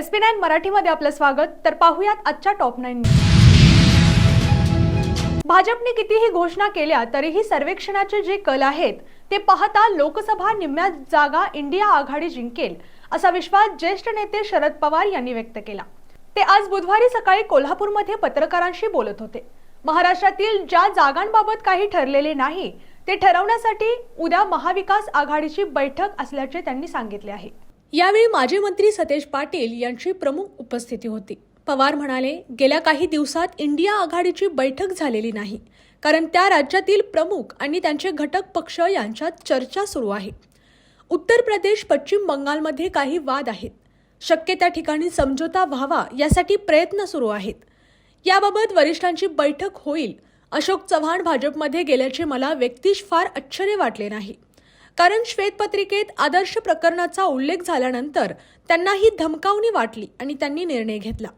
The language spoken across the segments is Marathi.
एस पी नाईन मराठीमध्ये आपलं स्वागत. तर पाहूयात आजच्या टॉप नाईन भाजपने कितीही घोषणा केल्या तरीही सर्वेक्षणाचे जे कल आहेत ते पाहता लोकसभा निम्म्या जागा इंडिया आघाडी जिंकेल असा विश्वास ज्येष्ठ नेते शरद पवार यांनी व्यक्त केला. ते आज बुधवारी सकाळी कोल्हापूरमध्ये पत्रकारांशी बोलत होते. महाराष्ट्रातील ज्या जागांबाबत काही ठरलेले नाही ते ठरवण्यासाठी उद्या महाविकास आघाडीची बैठक असल्याचे त्यांनी सांगितले आहे. यावेळी माजी मंत्री सतेज पाटील यांची प्रमुख उपस्थिती होती. पवार म्हणाले गेल्या काही दिवसात इंडिया आघाडीची बैठक झालेली नाही कारण त्या राज्यातील प्रमुख आणि त्यांचे घटक पक्ष यांच्यात चर्चा सुरू आहे. उत्तर प्रदेश पश्चिम बंगालमध्ये काही वाद आहेत. शक्य त्या ठिकाणी समझोता व्हावा यासाठी प्रयत्न सुरू आहेत. याबाबत वरिष्ठांची बैठक होईल. अशोक चव्हाण भाजपमध्ये गेल्याचे मला व्यक्तिश फार आश्चर्य वाटले नाही. कारण श्वेतपत्रिकेत आदर्श प्रकरणाचा उल्लेख झाल्यानंतर त्यांना ही धमकावणी वाटली आणि त्यांनी निर्णय घेतला.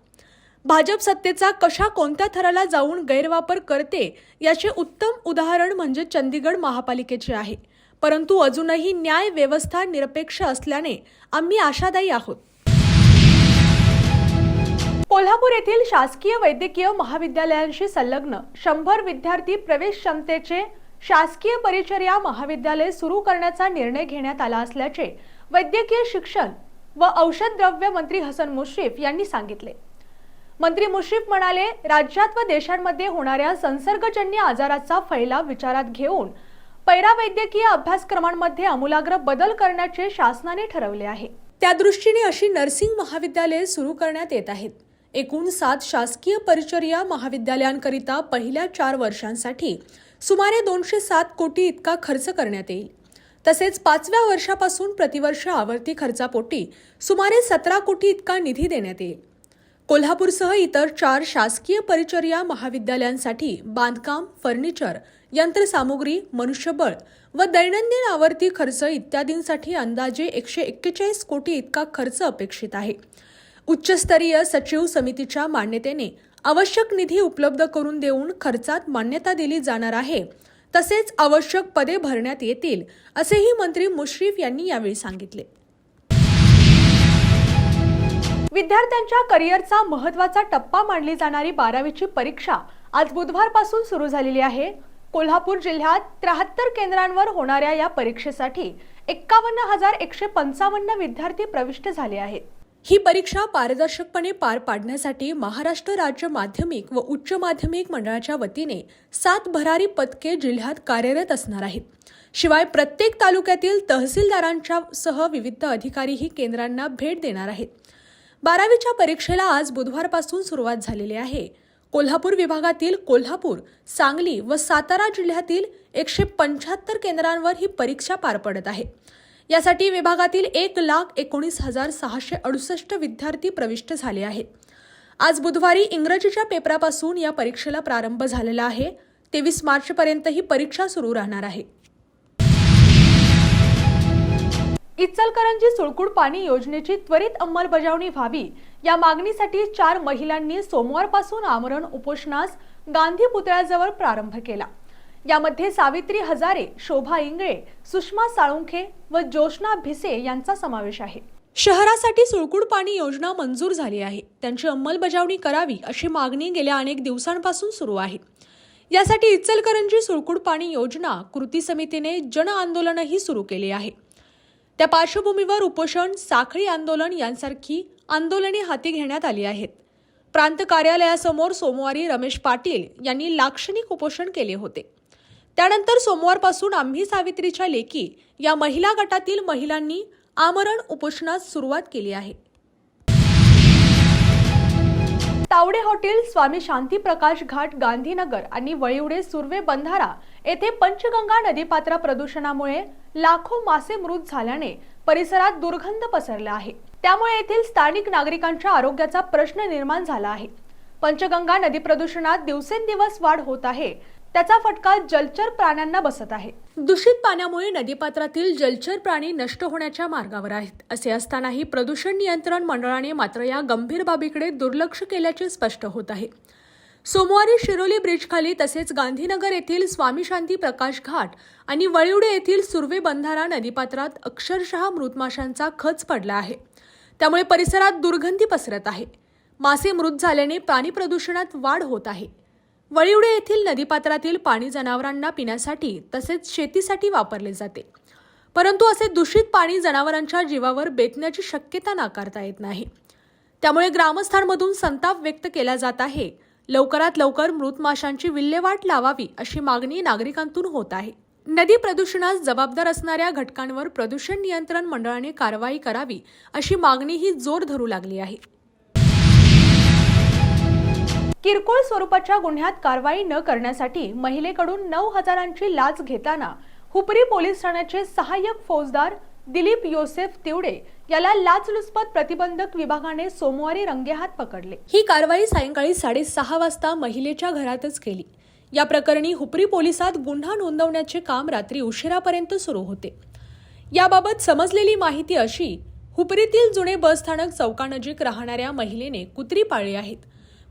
भाजप सत्तेचा कशा कोणत्या थराला जाऊन गैरवापर करते याचे उत्तम उदाहरण म्हणजे चंदीगड महापालिकेचे आहे. परंतु अजूनही न्याय व्यवस्था निरपेक्ष असल्याने आम्ही आशादायी आहोत. कोल्हापूर येथील शासकीय वैद्यकीय महाविद्यालयांशी संलग्न शंभर विद्यार्थी प्रवेश क्षमतेचे शासकीय परिचर्या महाविद्यालय सुरू करण्याचा निर्णय घेण्यात आला असल्याचे वैद्यकीय शिक्षण व औषध द्रव्य मंत्री हसन मुश्रीफ यांनी सांगितले. मंत्री मुश्रीफ म्हणाले राज्यात व देशांमध्ये होणाऱ्या संसर्गजन्य आजाराचा फैलाव विचारात घेऊन पैरावैद्यकीय अभ्यासक्रमांमध्ये आमूलाग्र बदल करण्याचे शासनाने ठरवले आहे. त्या दृष्टीने अशी नर्सिंग महाविद्यालये सुरू करण्यात येत आहेत. एकूण सात शासकीय परिचर्या महाविद्यालयांकरिता पहिल्या चार वर्षांसाठी सुमारे दोनशे सात कोटी इतका खर्च करण्यात येईल. तसेच पाचव्या वर्षापासून प्रतिवर्ष आवर्ती खर्चापोटी सुमारे सतरा कोटी इतका निधी देण्यात येईल. कोल्हापूरसह इतर चार शासकीय परिचर्या महाविद्यालयांसाठी बांधकाम फर्निचर यंत्रसामुग्री मनुष्यबळ व दैनंदिन आवर्ती खर्च इत्यादींसाठी अंदाजे एकशे एक्केचाळीस कोटी इतका खर्च अपेक्षित आहे. उच्चस्तरीय सचिव समितीच्या मान्यतेने आवश्यक निधी उपलब्ध करून देऊन खर्चात मान्यता दिली जाणार आहे. तसेच आवश्यक पदे भरण्यात येतील असेही मंत्री मुश्रीफ यांनी यावेळी सांगितले. विद्यार्थ्यांच्या करिअरचा महत्त्वाचा टप्पा मानली जाणारी बारावीची परीक्षा आज बुधवारपासून सुरू झालेली आहे. कोल्हापूर जिल्ह्यात त्र्याहत्तर केंद्रांवर होणाऱ्या या परीक्षेसाठी एक्कावन्न हजार एकशे पंचावन्न विद्यार्थी प्रविष्ट झाले आहेत. ही परीक्षा पारदर्शकपणे पार पाडण्यासाठी महाराष्ट्र राज्य माध्यमिक व उच्च माध्यमिक मंडळाच्या वतीने सात भरारी पथके जिल्ह्यात कार्यरत असणार आहेत. शिवाय प्रत्येक तालुक्यातील तहसीलदारांच्या सह विविध अधिकारीही केंद्रांना भेट देणार आहेत. बारावीच्या परीक्षेला आज बुधवारपासून सुरुवात झालेली आहे. कोल्हापूर विभागातील कोल्हापूर सांगली व सातारा जिल्ह्यातील एकशे पंच्याहत्तर केंद्रांवर ही परीक्षा पार पडत आहे. यासाठी विभागातील एक लाख एकोणीस हजार सहाशे अडुसष्ट विद्यार्थी प्रविष्ट झाले आहेत. आज बुधवारी इंग्रजीच्या पेपरापासून या परीक्षेला प्रारंभ झालेला आहे. तेवीस मार्चपर्यंत ही परीक्षा सुरू राहणार आहे. इचलकरंजी सुळकुड पाणी योजनेची त्वरित अंमलबजावणी व्हावी या मागणीसाठी चार महिलांनी सोमवारपासून आमरण उपोषणास गांधी पुतळ्याजवळ प्रारंभ केला. यामध्ये सावित्री हजारे शोभा इंगळे सुषमा साळुंखे व जोशना भिसे यांचा समावेश आहे. शहरासाठी सुळकुड पाणी योजना मंजूर झाली आहे. त्यांची अंमलबजावणी करावी अशी मागणी गेल्या अनेक दिवसांपासून सुरू आहे. यासाठी इचलकरंजी सुळकुड पाणी योजना कृती समितीने जन आंदोलनही सुरू केले आहे. त्या पार्श्वभूमीवर उपोषण साखळी आंदोलन यांसारखी आंदोलने हाती घेण्यात आली आहेत. प्रांत कार्यालयासमोर सोमवारी रमेश पाटील यांनी लाक्षणिक उपोषण केले होते. त्यानंतर सोमवारपासून आम्ही सावित्रीच्या लेकी या महिला गटातील महिलांनी आमरण उपोषणास सुरुवात केली आहे. तावडे हॉटेल स्वामी शांती प्रकाश घाट गांधीनगर आणि वळिवडे सुर्वे बंधारा येथे पंचगंगा नदीपात्रा प्रदूषणामुळे लाखो मासे मृत झाल्याने परिसरात दुर्गंध पसरला आहे. त्यामुळे येथील स्थानिक नागरिकांच्या आरोग्याचा प्रश्न निर्माण झाला आहे. पंचगंगा नदी प्रदूषणात दिवसेंदिवस वाढ होत आहे. त्याचा फटका जलचर प्राण्यांना बसत आहे. दूषित पाण्यामुळे नदीपात्रातील जलचर प्राणी नष्ट होण्याच्या मार्गावर आहेत. असे असतानाही प्रदूषण नियंत्रण मंडळाने मात्र या गंभीर बाबीकडे दुर्लक्ष केल्याचे स्पष्ट होत आहे. सोमवारी शिरोली ब्रिजखाली तसेच गांधीनगर येथील स्वामी शांती प्रकाश घाट आणि वळिवडे येथील सुर्वे बंधारा नदीपात्रात अक्षरशः मृत माशांचा खच पडला आहे. त्यामुळे परिसरात दुर्गंधी पसरत आहे. मासे मृत झाल्याने पाणी प्रदूषणात वाढ होत आहे. वळिवडे येथील नदीपात्रातील पाणी जनावरांना पिण्यासाठी तसेच शेतीसाठी वापरले जाते. परंतु असे दूषित पाणी जनावरांच्या जीवावर बेतण्याची शक्यता नाकारता येत नाही. त्यामुळे ग्रामस्थांमधून संताप व्यक्त केला जात आहे. लवकरात लवकर मृत माशांची विल्हेवाट लावावी अशी मागणी नागरिकांतून होत आहे. नदी प्रदूषणास जबाबदार असणाऱ्या घटकांवर प्रदूषण नियंत्रण मंडळाने कारवाई करावी अशी मागणीही जोर धरू लागली आहे. किरकोळ स्वरूपाच्या गुन्ह्यात कारवाई न करण्यासाठी महिलेकडून नऊ हजारांची लाच घेताना हुपरी पोलीस ठाण्याचे सहाय्यक फौजदार दिलीप योसेफ तिवडे याला लाचलुचपत प्रतिबंधक विभागाने सोमवारी रंगेहात पकडले. ही कारवाई सायंकाळी साडेसहा वाजता महिलेच्या घरातच केली. या प्रकरणी हुपरी पोलिसात गुन्हा नोंदवण्याचे काम रात्री उशिरापर्यंत सुरू होते. याबाबत समजलेली माहिती अशी हुपरीतील जुने बसस्थानक चौकानजीक राहणाऱ्या महिलेने कुत्री पाळली आहेत.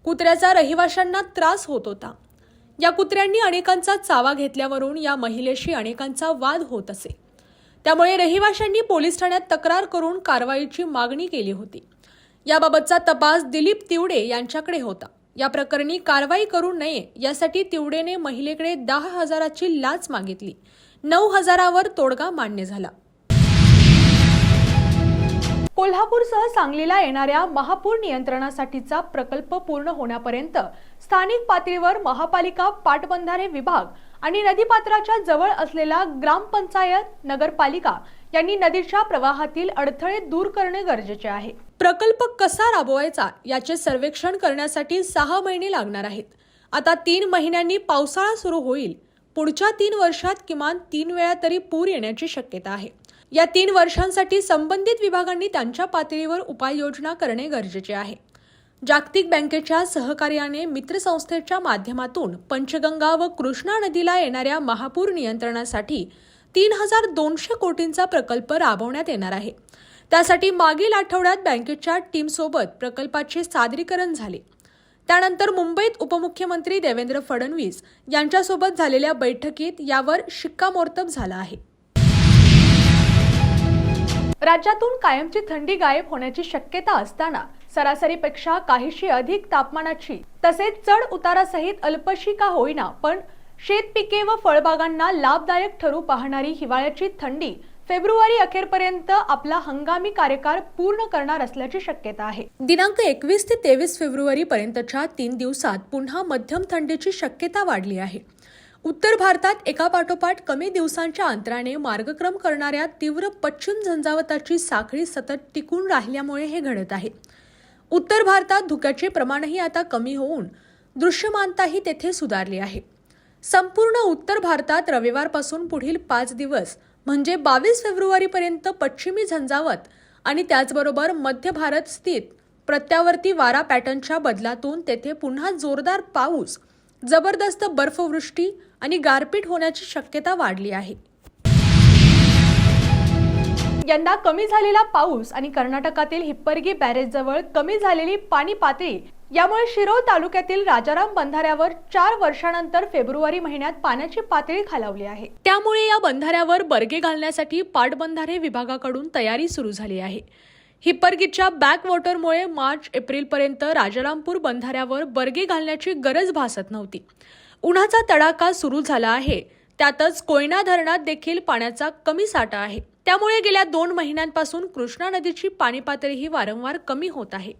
कुत्र्याचा रहिवाशांना त्रास होत होता. या कुत्र्यांनी अनेकांचा चावा घेतल्यावरून या महिलेशी अनेकांचा वाद होत असे. त्यामुळे रहिवाशांनी पोलीस ठाण्यात तक्रार करून कारवाईची मागणी केली होती. याबाबतचा तपास दिलीप तिवडे यांच्याकडे होता. या प्रकरणी कारवाई करू नये यासाठी तिवडेने महिलेकडे दहा हजाराची लाच मागितली. नऊ हजारावर तोडगा मान्य झाला. कोल्हापूरसह सांगलीला येणाऱ्या महापूर नियंत्रणासाठीचा प्रकल्प पूर्ण होण्यापर्यंत स्थानिक पातळीवर महापालिका पाटबंधारे विभाग आणि नदीपात्राच्या जवळ असलेला ग्रामपंचायत नगरपालिका यांनी नदीच्या प्रवाहातील अडथळे दूर करणे गरजेचे आहे. प्रकल्प कसा राबवायचा याचे सर्वेक्षण करण्यासाठी सहा महिने लागणार आहेत. आता तीन महिन्यांनी पावसाळा सुरू होईल. पुढच्या तीन वर्षात किमान तीन वेळा तरी पूर येण्याची शक्यता आहे. या तीन वर्षांसाठी संबंधित विभागांनी त्यांच्या पातळीवर उपाययोजना करणे गरजेचे आहे. जागतिक बँकेच्या सहकार्याने मित्रसंस्थेच्या माध्यमातून पंचगंगा व कृष्णा नदीला येणाऱ्या महापूर नियंत्रणासाठी तीन हजार दोनशे कोटींचा प्रकल्प राबवण्यात येणार आहे. त्यासाठी मागील आठवड्यात बँकेच्या टीमसोबत प्रकल्पाचे सादरीकरण झाले. त्यानंतर मुंबईत उपमुख्यमंत्री देवेंद्र फडणवीस यांच्यासोबत झालेल्या बैठकीत यावर शिक्कामोर्तब झाला आहे. राज्यातून कायमची थंडी गायब होण्याची शक्यता असताना सरासरीपेक्षा काहीशी अधिक तापमानाची तसेच चढ उतारासहित अल्पशी का होईना पण शेतपिके व फळबागांना लाभदायक ठरू पाहणारी हिवाळ्याची थंडी फेब्रुवारी अखेरपर्यंत आपला हंगामी कार्यकाळ पूर्ण करणार असल्याची शक्यता आहे. दिनांक एकवीस ते तेवीस फेब्रुवारी पर्यंतच्या तीन दिवसात पुन्हा मध्यम थंडीची शक्यता वाढली आहे. उत्तर भारतात एकापाठोपाठ कमी दिवसांच्या अंतराने मार्गक्रम करणाऱ्या तीव्र पश्चिम झंझावताची साखळी सतत टिकून राहिल्यामुळे हे घडत आहे. उत्तर भारतात धुक्याचे प्रमाणही आता कमी होऊन दृश्यमानताही तेथे सुधारली आहे. संपूर्ण उत्तर भारतात रविवारपासून पुढील पाच दिवस म्हणजे बावीस फेब्रुवारीपर्यंत पश्चिमी झंझावत आणि त्याचबरोबर मध्य भारत स्थित प्रत्यावर्ती वारा पॅटर्नच्या बदलातून तेथे पुन्हा जोरदार पाऊस जबरदस्त बर्फवृष्टी आणि गारपीट होण्याची शक्यता वाढली आहे. यंदा कमी झालेला पाऊस आणि कर्नाटकातील हिप्परगी बॅरेजजवळ कमी झालेली पाणी पातळी यामुळे शिरोळ तालुक्यातील राजाराम बंधाऱ्यावर चार वर्षानंतर फेब्रुवारी महिन्यात पाण्याची पातळी खालावली आहे. त्यामुळे या बंधाऱ्यावर बर्गे घालण्यासाठी पाटबंधारे विभागाकडून तयारी सुरू झाली आहे. हिप्परगीच्या बॅक वॉटरमुळे मार्च एप्रिलपर्यंत राजारामपूर बंधाऱ्यावर बर्गे घालण्याची गरज भासत नव्हती. उन्हाचा तडाखा सुरू झाला आहे. त्यातच कोयना धरणात देखील पाण्याचा कमी साठा आहे. त्यामुळे गेल्या दोन महिन्यांपासून कृष्णा नदीची पाणी पातळीही वारंवार कमी होत आहे.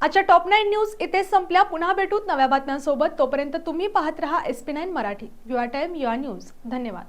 आजच्या टॉप नाईन न्यूज इथे संपल्या. पुन्हा भेटूत नव्या बातम्यांसोबत. तोपर्यंत तुम्ही पाहत रहा S P nine Marathi. Your time your news. धन्यवाद.